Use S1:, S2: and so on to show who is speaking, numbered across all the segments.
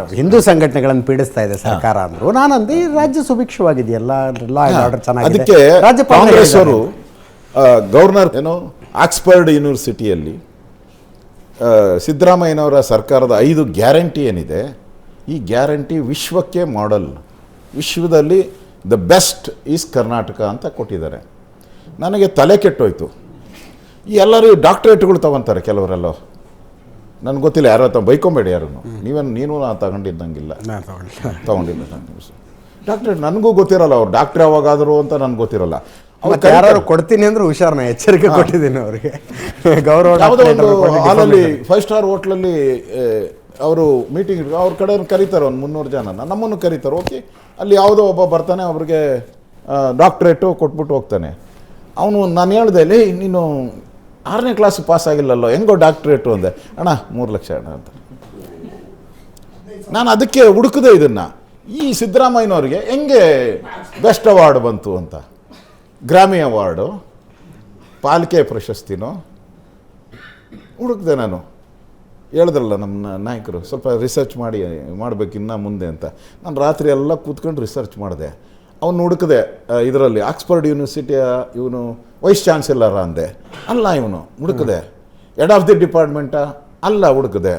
S1: ಅಂದ್ರೆ ಹಿಂದೂ ಸಂಘಟನೆಗಳನ್ನು ಪೀಡಿಸ್ತಾ ಇದೆ ಸರ್ಕಾರ ಅಂದ್ರು. ನಾನು ಅಂದೆ ಈ ರಾಜ್ಯ ಸುಭಿಕ್ಷವಾಗಿದೆಯಲ್ಲ ಲಾ ಅಂಡ್ ಆರ್ಡರ್ ಚೆನ್ನಾಗಿದೆ.
S2: ಅದಕ್ಕೆ ಕಾಂಗ್ರೆಸ್. ಅವರು ಗವರ್ನರ್ ಏನೋ ಆಕ್ಸ್ಫರ್ಡ್ ಯೂನಿವರ್ಸಿಟಿಯಲ್ಲಿ ಸಿದ್ದರಾಮಯ್ಯನವರ ಸರ್ಕಾರದ ಐದು ಗ್ಯಾರಂಟಿ ಏನಿದೆ ಈ ಗ್ಯಾರಂಟಿ ವಿಶ್ವಕ್ಕೆ ಮಾಡೆಲ್. ವಿಶ್ವದಲ್ಲಿ ದ ಬೆಸ್ಟ್ ಈಸ್ ಕರ್ನಾಟಕ ಅಂತ ಕೊಟ್ಟಿದ್ದಾರೆ. ನನಗೆ ತಲೆ ಕೆಟ್ಟೋಯ್ತು. ಈ ಎಲ್ಲರೂ ಡಾಕ್ಟ್ರೇಟ್ಗಳು ತಗೊತಾರೆ ಕೆಲವರೆಲ್ಲ. ನನಗೆ ಗೊತ್ತಿಲ್ಲ ಯಾರೋ ತ ಬೈಕೊಂಬೇಡಿ ಯಾರು ನೀವೇನು ನೀನು ನಾನು ತಗೊಂಡಿದ್ದಂಗಿಲ್ಲ.
S1: ತಗೊಂಡಿಲ್ಲ.
S2: ಡಾಕ್ಟ್ರೆ ನನಗೂ ಗೊತ್ತಿರಲ್ಲ ಅವ್ರು ಡಾಕ್ಟ್ರ್ ಯಾವಾಗಾದರು ಅಂತ ನನಗೆ ಗೊತ್ತಿರಲ್ಲ. ಅವ್ರು
S1: ಯಾರು ಕೊಡ್ತೀನಿ ಅಂದ್ರೆ ಹುಷಾರನ್ನ ಎಚ್ಚರಿಕೆ ಕೊಟ್ಟಿದ್ದೀನಿ ಅವರಿಗೆ. ಗೌರವ
S2: ಹಾಲಲ್ಲಿ ಫೈವ್ ಸ್ಟಾರ್ ಹೋಟ್ಲಲ್ಲಿ ಅವರು ಮೀಟಿಂಗ್ ಅವ್ರ ಕಡೆ ಕರೀತಾರೆ ಒಂದು ಮುನ್ನೂರು ಜನ. ನಮ್ಮನ್ನು ಕರೀತಾರೆ. ಓಕೆ ಅಲ್ಲಿ ಯಾವುದೋ ಒಬ್ಬ ಬರ್ತಾನೆ ಅವ್ರಿಗೆ ಡಾಕ್ಟ್ರೇಟು ಕೊಟ್ಬಿಟ್ಟು ಹೋಗ್ತಾನೆ. ಅವನು ನಾನು ಹೇಳ್ದೆ ಲೇ ನೀನು ಆರನೇ ಕ್ಲಾಸ್ ಪಾಸ್ ಆಗಿಲ್ಲಲ್ಲೋ? ಹೆಂಗೋ ಡಾಕ್ಟ್ರೇಟು ಅಂದೆ ಅಣ್ಣ, ಮೂರು ಲಕ್ಷ ಅಣ್ಣ ಅಂತ. ನಾನು ಅದಕ್ಕೆ ಹುಡುಕಿದೆ ಇದನ್ನು. ಈ ಸಿದ್ದರಾಮಯ್ಯನವ್ರಿಗೆ ಹೆಂಗೆ ಬೆಸ್ಟ್ ಅವಾರ್ಡ್ ಬಂತು ಅಂತ? ಗ್ರಾಮಿ ಅವಾರ್ಡು ಪಾಲಿಕೆ ಪ್ರಶಸ್ತಿನೋ? ಹುಡುಕ್ದೆ ನಾನು. ಹೇಳಿದ್ರಲ್ಲ ನಮ್ಮ ನಾಯಕರು, ಸ್ವಲ್ಪ ರಿಸರ್ಚ್ ಮಾಡಿ ಮಾಡಬೇಕು ಇನ್ನೂ ಮುಂದೆ ಅಂತ. ನಾನು ರಾತ್ರಿ ಎಲ್ಲ ಕೂತ್ಕೊಂಡು ರಿಸರ್ಚ್ ಮಾಡಿದೆ. ಅವನು ಹುಡುಕಿದೆ ಇದರಲ್ಲಿ ಆಕ್ಸ್ಫರ್ಡ್ ಯೂನಿವರ್ಸಿಟಿಯ ಇವನು ವೈಸ್ ಚಾನ್ಸಲರ ಅಂದೆ. ಅಲ್ಲ ಇವನು ಹುಡುಕಿದೆ. ಹೆಡ್ ಆಫ್ ದಿ ಡಿಪಾರ್ಟ್ಮೆಂಟಾ ಅಲ್ಲ ಹುಡುಕಿದೆ.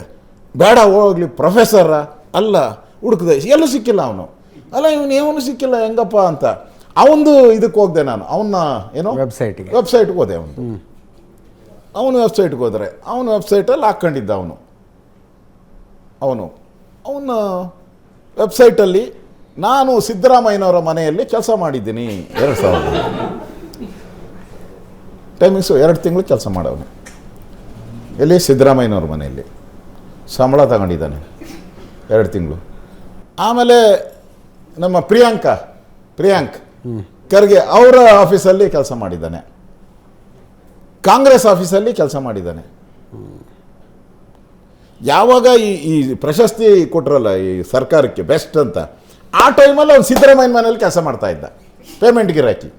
S2: ಬೇಡ ಹೋಗ್ಲಿ ಪ್ರೊಫೆಸರ ಅಲ್ಲ ಹುಡುಕಿದೆ. ಎಲ್ಲೂ ಸಿಕ್ಕಿಲ್ಲ ಅವನು. ಅಲ್ಲ ಇವನು ಏನು ಸಿಕ್ಕಿಲ್ಲ ಹೆಂಗಪ್ಪ ಅಂತ. ಅವನದು ಇದಕ್ಕೆ ಹೋಗ್ದೆ ನಾನು. ಅವನ್ನ ಏನೋ?
S1: ವೆಬ್ಸೈಟ್ಗೆ
S2: ವೆಬ್ಸೈಟ್ಗೆ ಹೋದೆ ಅವನು. ಅವನು ವೆಬ್ಸೈಟ್ಗೆ ಹೋದರೆ ಅವನು ವೆಬ್ಸೈಟಲ್ಲಿ ಹಾಕ್ಕೊಂಡಿದ್ದ ಅವನು. ಅವನು ಅವನ ವೆಬ್ಸೈಟಲ್ಲಿ ನಾನು ಸಿದ್ದರಾಮಯ್ಯನವರ ಮನೆಯಲ್ಲಿ ಕೆಲಸ ಮಾಡಿದ್ದೀನಿ. ಎರಡು ಸಾವಿರದ ಟೈಮಿಂಗ್ಸು ಎರಡು ತಿಂಗಳು ಕೆಲಸ ಮಾಡವನು. ಎಲ್ಲಿ? ಸಿದ್ದರಾಮಯ್ಯನವ್ರ ಮನೆಯಲ್ಲಿ. ಸಂಬಳ ತಗೊಂಡಿದ್ದಾನೆ. ಎರಡು ತಿಂಗಳು. ಆಮೇಲೆ ನಮ್ಮ ಪ್ರಿಯಾಂಕ ಪ್ರಿಯಾಂಕ್ ಖರ್ಗೆ ಅವರ ಆಫೀಸಲ್ಲಿ ಕೆಲಸ ಮಾಡಿದ್ದಾನೆ. ಕಾಂಗ್ರೆಸ್ ಆಫೀಸಲ್ಲಿ ಕೆಲಸ ಮಾಡಿದ್ದಾನೆ. ಯಾವಾಗ ಈ ಈ ಪ್ರಶಸ್ತಿ ಕೊಟ್ರಲ್ಲ ಈ ಸರ್ಕಾರಕ್ಕೆ ಬೆಸ್ಟ್ ಅಂತ? ಆ ಟೈಮಲ್ಲಿ ಅವ್ನು ಸಿದ್ದರಾಮಯ್ಯನ ಮನೇಲಿ ಕೆಲಸ ಮಾಡ್ತಾ ಇದ್ದ. ಪೇಮೆಂಟ್ ಗಿರಾಕಿ